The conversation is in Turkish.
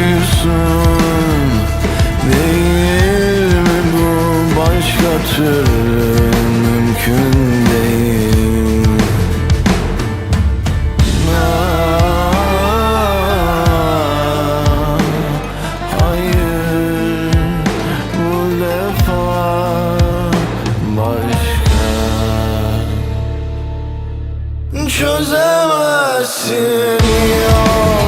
bakıyorsun Değil mi bu başka türlü mümkün değil. Aa, Hayır bu defa başka Çözemezsin. ya